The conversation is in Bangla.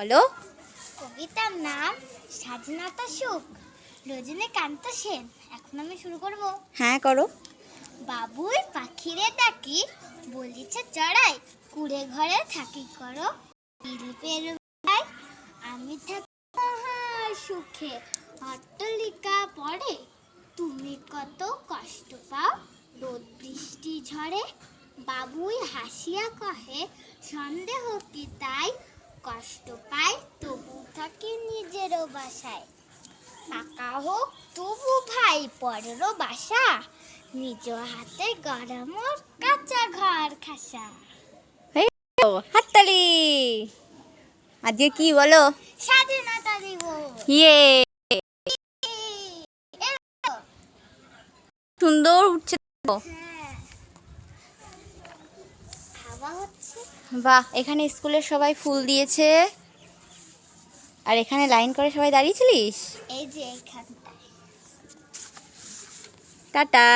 বলো। কবিতার নাম স্বাধীনতা সুখ। রজনীকান্ত সেন এখন আমি শুরু করব। হ্যাঁ করো। বাবুই পাখিরে ডাকি বলিছে চড়াই কুড়ে ঘরে থাকি করো। শিল্পের আমি থাকি সুখে অট্টলিকা পড়ে। তুমি কত কষ্ট পাও রোদ বৃষ্টি ঝড়ে বাবুই হাসিয়া কহে সন্দেহ কি তাই? কষ্ট পাই তবু থাকি নিজেরও বাসায়। পাকা হোক তবু ভাই পরেরও বাসা। নিজ হাতে গরম কাঁচা ঘর খাসা। হাততালি। আজকে কি বলো? স্বাধীনতা দিব ইয়ে। সুন্দর উঠছে তো। বাহ এখানে স্কুলের সবাই ফুল দিয়েছে। আর এখানে লাইন করে সবাই দাঁড়িয়েছিলিস? এই যে টাটা।